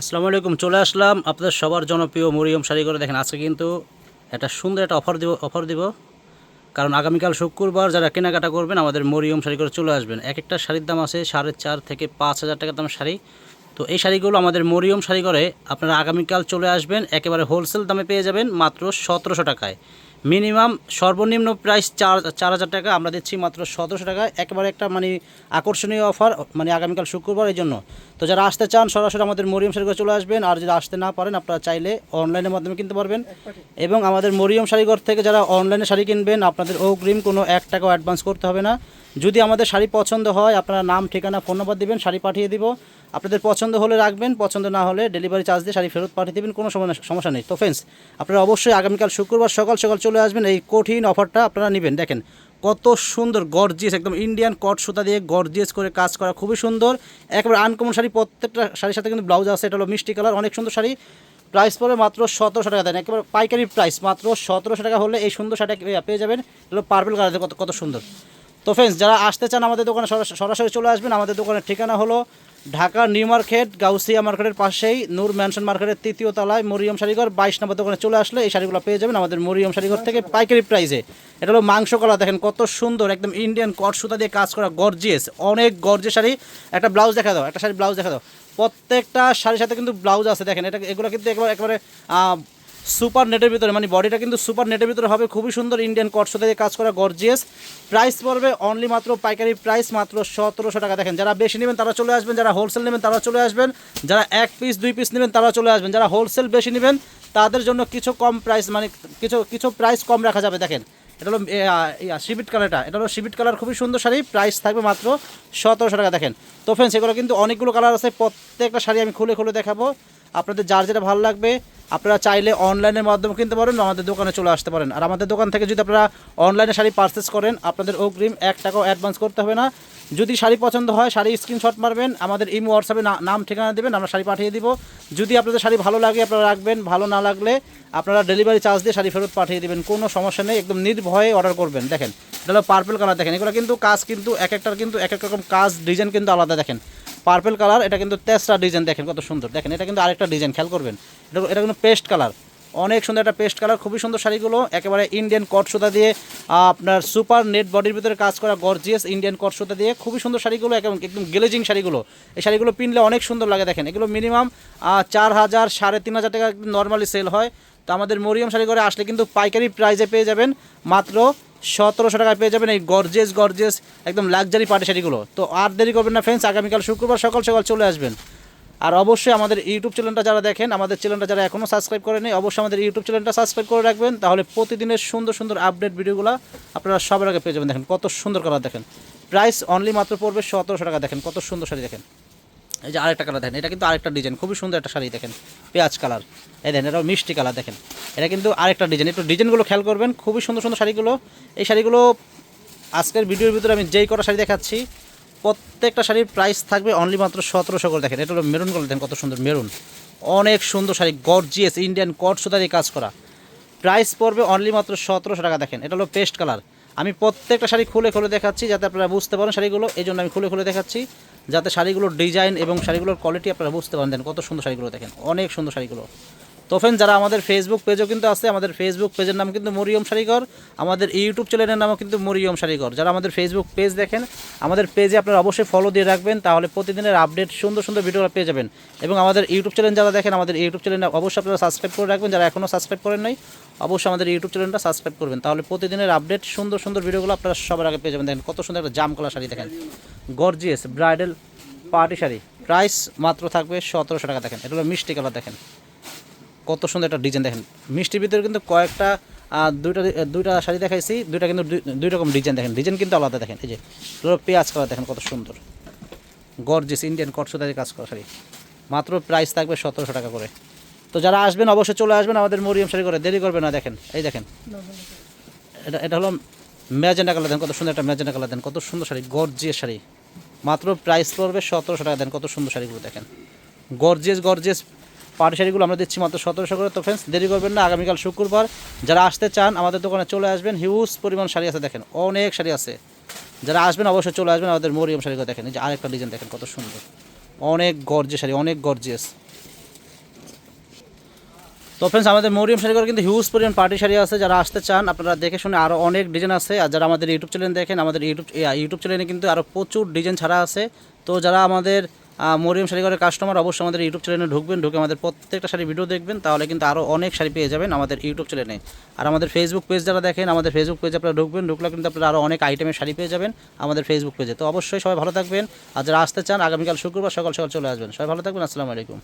আসসালামু আলাইকুম, চলে আসলাম আপনাদের সবার জনপ্রিয় মরিয়ম শাড়ি করে দেখেন, আজকে কিন্তু একটা সুন্দর একটা অফার দিব অফার দিব। কারণ আগামীকাল শুক্রবার যারা কেনাকাটা করবেন, আমাদের মরিয়ম শাড়ি করে চলে আসবেন। এক একটা শাড়ির দাম আছে সাড়ে চার থেকে পাঁচ হাজার টাকা দাম শাড়ি। তো এই শাড়িগুলো আমাদের মরিয়ম শাড়ি করে আপনারা আগামীকাল চলে আসবেন। একেবারে হোলসেল দামে পেয়ে যাবেন মাত্র সতেরোশো টাকায়। মিনিমাম সর্বনিম্ন প্রাইস চার চার হাজার টাকা, আমরা দিচ্ছি মাত্র সতেরোশো টাকা। একেবারে একটা মানে আকর্ষণীয় অফার মানে আগামীকাল শুক্রবার এই জন্য। তো যারা আসতে চান, সরাসরি আমাদের মরিয়ম শাড়িঘর চলে আসবেন, আর যদি আসতে না পারেন, আপনারা চাইলে অনলাইনের মাধ্যমে কিনতে পারবেন। এবং আমাদের মরিয়ম শাড়িঘর থেকে যারা অনলাইনে শাড়ি কিনবেন, আপনাদের অগ্রিম কোনো এক টাকাও অ্যাডভান্স করতে হবে না। যদি আমাদের শাড়ি পছন্দ হয়, আপনারা নাম, ঠিকানা, ফোন নাম্বার দিবেন, শাড়ি পাঠিয়ে দিব। আপনাদের পছন্দ হলে রাখবেন, পছন্দ না হলে ডেলিভারি চার্জ দিয়ে শাড়ি ফেরত পাঠিয়ে দেবেন, কোনো সমস্যা নেই। তো ফ্রেন্ডস আপনারা অবশ্যই আগামীকাল শুক্রবার সকাল সকাল চলে আসবেন, এই কঠিন অফারটা আপনারা নেবেন। দেখেন, কত সুন্দর গর্জিয়াস একদম ইন্ডিয়ান কট সুতা দিয়ে গর্জিয়াস করে কাজ করা, খুবই সুন্দর। একেবারে আনকমন শাড়ি, প্রত্যেকটা শাড়ির সাথে কিন্তু ব্লাউজ আছে, এটা হলো মিষ্টি কালার অনেক সুন্দর শাড়ি। প্রাইস পড়বে মাত্র সতেরোশো টাকা, দেন একেবারে পাইকারি প্রাইস মাত্র সতেরোশো টাকা হলে এই সুন্দর শাড়িটা পেয়ে যাবেন। হলো পার্পল কালার কত কত সুন্দর। তো ফ্রেন্ডস যারা আসতে চান আমাদের দোকানে, সরাস- সরাসরি চলে আসবেন। আমাদের দোকানের ঠিকানা হলো ঢাকা নিউ মার্কেট, গাউসিয়া মার্কেটের পাশেই, নূর ম্যানশন মার্কেটের তৃতীয় তলায়, মরিয়ম শাড়িঘর, বাইশ নম্বর দোকানে চলে আসলে এই শাড়িগুলো পেয়ে যাবেন আমাদের মরিয়ম শাড়িঘর থেকে পাইকারি প্রাইসে এটা হলো মাংস কলা, দেখেন কত সুন্দর, একদম ইন্ডিয়ান কট সুতা দিয়ে কাজ করা গর্জিয়াস অনেক গর্জে শাড়ি। একটা ব্লাউজ দেখা দাও, একটা শাড়ি ব্লাউজ দেখা দাও। প্রত্যেকটা শাড়ির সাথে কিন্তু ব্লাউজ আছে, দেখেন। এটা, এগুলো কিন্তু একেবারে সুপার নেটের ভিতরে মানে বডিটা কিন্তু সুপার নেটের ভিতরে হবে। খুবই সুন্দর ইন্ডিয়ান কট সুতা দিয়ে কাজ করা গর্জিয়াস প্রাইস পড়বে অনলি মাত্র পাইকারি প্রাইস মাত্র সতেরোশো টাকা। দেখেন, যারা বেশি নেবেন তারা চলে আসবেন, যারা হোলসেল নেবেন তারা চলে আসবেন। যারা এক পিস দুই পিস নেবেন তারা চলে আসবেন। যারা হোলসেল বেশি নেবেন, তাদের জন্য কিছু কম প্রাইস মানে কিছু কিছু প্রাইস কম রাখা যাবে। দেখেন, এটা হলো শিবিট কালারটা এটা। হলো সিবিট কালার খুবই সুন্দর শাড়ি। প্রাইস থাকবে মাত্র সতেরোশো টাকা। দেখেন, তো ফ্রেন্ডস এগুলো কিন্তু অনেকগুলো কালার আছে। প্রত্যেকটা শাড়ি আমি খুলে খুলে দেখাবো। আপনাদের যার যেটা ভালো লাগবে আপনারা চাইলে অনলাইনের মাধ্যমে কিনতে পারেন আমাদের দোকানে চলে আসতে পারেন। আর আমাদের দোকান থেকে যদি আপনারা অনলাইনে শাড়ি পারচেস করেন, আপনাদের অগ্রিম এক টাকাও অ্যাডভান্স করতে হবে না। যদি শাড়ি পছন্দ হয়, শাড়ি স্ক্রিনশট মারবেন, আমাদের ইমো, হোয়াটসঅ্যাপে নাম, ঠিকানা দেবেন, আমরা শাড়ি পাঠিয়ে দিব। যদি আপনাদের শাড়ি ভালো লাগে, আপনারা রাখবেন, ভালো না লাগলে আপনারা ডেলিভারি চার্জ দিয়ে শাড়ি ফেরত পাঠিয়ে দেবেন। কোনো সমস্যা নেই, একদম নির্ভয়ে অর্ডার করবেন। দেখেন, এটা পার্পল কালার দেখেন। এগুলো কিন্তু কাজ কিন্তু এক একটার কিন্তু এক এক রকম কাজ ডিজাইন কিন্তু আলাদা, দেখেন। পার্পল কালার, এটা কিন্তু তেসরা ডিজাইন, দেখেন কত সুন্দর। দেখেন, এটা কিন্তু আরেকটা ডিজাইন, খেয়াল করবেন। এটা এটা কিন্তু পেস্ট কালার। অনেক সুন্দর একটা পেস্ট কালার, খুবই সুন্দর শাড়িগুলো। একেবারে ইন্ডিয়ান কট সুতা দিয়ে আপনার সুপার নেট বডির ভিতরে কাজ করা গর্জিয়াস ইন্ডিয়ান কট সুতা দিয়ে, খুবই সুন্দর শাড়িগুলো, একদম একদম গ্লেজিং শাড়িগুলো। এই শাড়িগুলো পিনলে অনেক সুন্দর লাগে, দেখেন। এগুলো মিনিমাম চার হাজার, সাড়ে তিন হাজার টাকা নর্মালি সেল হয়। তো আমাদের মরিয়াম শাড়ি করে আসলে কিন্তু পাইকারি প্রাইজে পেয়ে যাবেন। মাত্র সতেরোশো টাকায় পেয়ে যাবেন এই গর্জেস গর্জেস একদম লাক্সারি পার্টি শাড়িগুলো। তো আর দেরি করবেন না ফ্রেন্ডস আগামীকাল শুক্রবার সকাল সকাল চলে আসবেন। আর অবশ্যই আমাদের ইউটিউব চ্যানেলটা যারা দেখেন, আমাদের চ্যানেলটা যারা এখনও সাবস্ক্রাইব করেনি অবশ্যই আমাদের ইউটিউব চ্যানেলটা সাবস্ক্রাইব করে রাখবেন। তাহলে প্রতিদিনের সুন্দর সুন্দর আপডেট ভিডিওগুলো আপনারা সবার আগে পেয়ে যাবেন। দেখেন কত সুন্দর কালার দেখেন। প্রাইস অনলি মাত্র পড়বে সতেরোশো টাকা। দেখেন কত সুন্দর শাড়ি দেখেন। এই যে আরেকটা কালার দেখেন, এটা কিন্তু আরেকটা ডিজাইন খুবই সুন্দর একটা শাড়ি দেখেন, পেঁয়াজ কালার এই দেখেন এটা মিষ্টি কালার দেখেন। এটা কিন্তু আরেকটা ডিজাইন একটু ডিজাইনগুলো খেয়াল করবেন, খুবই সুন্দর সুন্দর শাড়িগুলো। এই শাড়িগুলো আজকের ভিডিওর ভিতরে আমি যেই কটা শাড়ি দেখাচ্ছি, প্রত্যেকটা শাড়ির প্রাইস থাকবে অনলি মাত্র সতেরোশো করে। দেখেন, এটা হলো মেরুন কালার দেখেন কত সুন্দর মেরুন অনেক সুন্দর শাড়ি গর্জিয়াস ইন্ডিয়ান কট সুতা দিয়ে কাজ করা। প্রাইস পড়বে অনলি মাত্র সতেরোশো টাকা, দেখেন, এটা হলো পেস্ট কালার আমি প্রত্যেকটা শাড়ি খুলে খুলে দেখাচ্ছি যাতে আপনারা বুঝতে পারেন শাড়িগুলো এই জন্য আমি খুলে খুলে দেখাচ্ছি যাতে শাড়িগুলোর ডিজাইন এবং শাড়িগুলোর কোয়ালিটি আপনারা বুঝতে পারেন। দেন কত সুন্দর শাড়িগুলো দেখেন, অনেক সুন্দর শাড়িগুলো। তো ফ্রেন্ড যারা আমাদের ফেসবুক পেজও কিন্তু আছে, আমাদের ফেসবুক পেজের নাম কিন্তু মরিয়ম শাড়িঘর, আমাদের ইউটিউব চ্যানেলের নামও কিন্তু মরিয়ম শাড়িঘর। যারা আমাদের ফেসবুক পেজ দেখেন, আমাদের পেজে আপনারা অবশ্যই ফলো দিয়ে রাখবেন, তাহলে প্রতিদিনের আপডেট সুন্দর সুন্দর ভিডিও পেয়ে যাবেন। এবং আমাদের ইউটিউব চ্যানেল যারা দেখেন, আমাদের ইউটিউব চ্যানেল অবশ্যই আপনারা সাবস্ক্রাইব করে রাখবেন। যারা এখনও সাবস্ক্রাইব করেন নাই, অবশ্যই আমাদের ইউটিউব চ্যানেলটা সাবস্ক্রাইব করবেন। তাহলে প্রতিদিনের আপডেট সুন্দর সুন্দর ভিডিওগুলো আপনারা সবার আগে পেয়ে যাবেন। দেখেন কত সুন্দর একটা জাম কলা শাড়ি দেখেন। Gorgeous bridal party sari. Price মাত্র থাকবে সতেরোশো টাকা, দেখেন। এটা হলো মিষ্টি কালার দেখেন। কত সুন্দর একটা ডিজাইন দেখেন। মিষ্টির ভিতরে কিন্তু কয়েকটা দুইটা দুইটা শাড়ি দেখাইছি, দুইটা কিন্তু দুই- রকম ডিজাইন দেখেন। ডিজাইন কিন্তু আলাদা দেখেন। এই যে এগুলো পেঁয়াজ কালার দেখেন কত সুন্দর। গর্জিস ইন্ডিয়ান কটসুদারি কাজ করা শাড়ি। মাত্র প্রাইস থাকবে সতেরোশো টাকা করে। তো যারা আসবেন, অবশ্যই চলে আসবেন আমাদের মরিয়াম শাড়ি করে। দেরি করবে না, দেখেন। এই দেখেন। এটা এটা হলো ম্যাজেন্ডা কালার দেন কত সুন্দর একটা ম্যাজেন্ডা কালার দেন কত সুন্দর শাড়ি গর্জিয়াস শাড়ি। মাত্র প্রাইস পড়বে সতেরোশো টাকা দেন কত সুন্দর শাড়িগুলো দেখেন। গর্জিয়াস গর্জিয়াস পাটি শাড়িগুলো আমরা দিচ্ছি মাত্র সতেরোশো করে। তো ফ্রেন্ডস দেরি করবেন না, আগামীকাল শুক্রবার যারা আসতে চান, আমাদের দোকানে চলে আসবেন। হিউজ পরিমাণ শাড়ি আছে, দেখেন, অনেক শাড়ি আছে। যারা আসবেন, অবশ্যই চলে আসবেন, আমাদের মরিয়ম শাড়িগুলো দেখেন। এই যে আরেকটা ডিজাইন দেখেন, কত সুন্দর। অনেক গর্জে শাড়ি, অনেক গর্জিয়াস তো ফ্রেন্ডস আমাদের মরিয়ম শাড়ি করে কিন্তু হিউজ পরিমাণ পার্টি শাড়ি আছে। যারা আসতে চান, আপনারা দেখে শুনে আরও অনেক ডিজাইন আছে। আর যারা আমাদের ইউটিউব চ্যানেল দেখেন, আমাদের ইউটিউব ইউটিউব চ্যানেলে কিন্তু আরও প্রচুর ডিজাইন ছাড়া আছে। তো যারা আমাদের মরিয়ম শাড়ি করে কাস্টমার অবশ্যই আমাদের ইউটিউব চ্যানেলে ঢুকবেন, ঢুকে আমাদের প্রত্যেকটা শাড়ি ভিডিও দেখবেন, তাহলে কিন্তু আরও অনেক শাড়ি পেয়ে যাবেন আমাদের ইউটিউব চ্যানেলে আর আমাদের ফেসবুক পেজ যারা দেখেন, আমাদের ফেসবুক পেজে আপনারা ঢুকবেন, ঢুকলে কিন্তু আপনারা আরও অনেক আইটেমের শাড়ি পেয়ে যাবেন আমাদের ফেসবুক পেজে তো অবশ্যই সবাই ভালো থাকবেন, আর যারা আসতে চান, আগামীকাল শুক্রবার সকাল সকাল চলে আসবেন। সবাই ভালো থাকবেন, আসসালামু আলাইকুম।